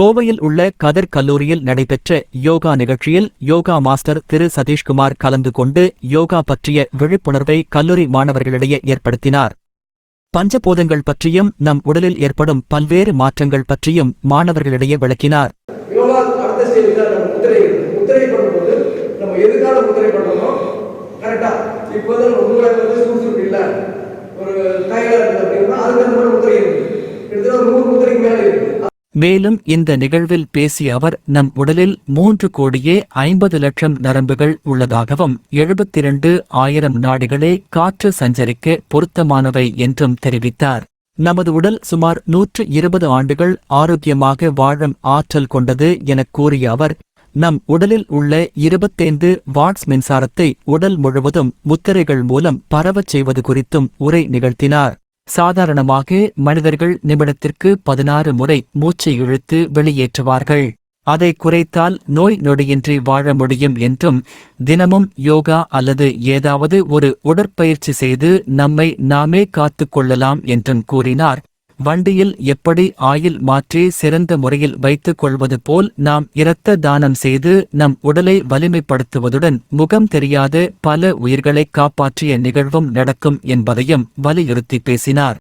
கோவையில் உள்ள கதர் கல்லூரியில் நடைபெற்ற யோகா நிகழ்ச்சியில் யோகா மாஸ்டர் திரு சதீஷ்குமார் கலந்து கொண்டு யோகா பற்றிய விழிப்புணர்வை கல்லூரி மாணவர்களிடையே ஏற்படுத்தினார். பஞ்சபோதங்கள் பற்றியும் நம் உடலில் ஏற்படும் பல்வேறு மாற்றங்கள் பற்றியும் மாணவர்களிடையே விளக்கினார். யோகா மேலும் இந்த நிகழ்வில் பேசிய அவர் நம் உடலில் மூன்று கோடியே ஐம்பது லட்சம் நரம்புகள் உள்ளதாகவும் எழுபத்திரண்டு ஆயிரம் நாடுகளே காற்று சஞ்சரிக்க பொருத்தமானவை என்றும் தெரிவித்தார். நமது உடல் சுமார் நூற்று இருபது ஆண்டுகள் ஆரோக்கியமாக வாழும் ஆற்றல் கொண்டது எனக் கூறிய அவர் நம் உடலில் உள்ள இருபத்தைந்து வாட்ஸ் மின்சாரத்தை உடல் முழுவதும் முத்திரைகள் மூலம் பரவச் செய்வது குறித்தும் உரை நிகழ்த்தினார். சாதாரணமாக மனிதர்கள் நிமிடத்திற்கு பதினாறு முறை மூச்சை இழுத்து வெளியேற்றுவார்கள். அதை குறைத்தால் நோய் நொடியின்றி வாழ முடியும் என்றும் தினமும் யோகா அல்லது ஏதாவது ஒரு உடற்பயிற்சி செய்து நம்மை நாமே காத்து கொள்ளலாம் என்றும் கூறினார். வண்டியில் எப்படி ஆயில் மாற்றி சிறந்த முறையில் வைத்துக் கொள்வது போல் நாம் இரத்த தானம் செய்து நம் உடலை வலிமைப்படுத்துவதுடன் முகம் தெரியாத பல உயிர்களை காப்பாற்றிய நிகழ்வும் நடக்கும் என்பதையும் வலியுறுத்தி பேசினார்.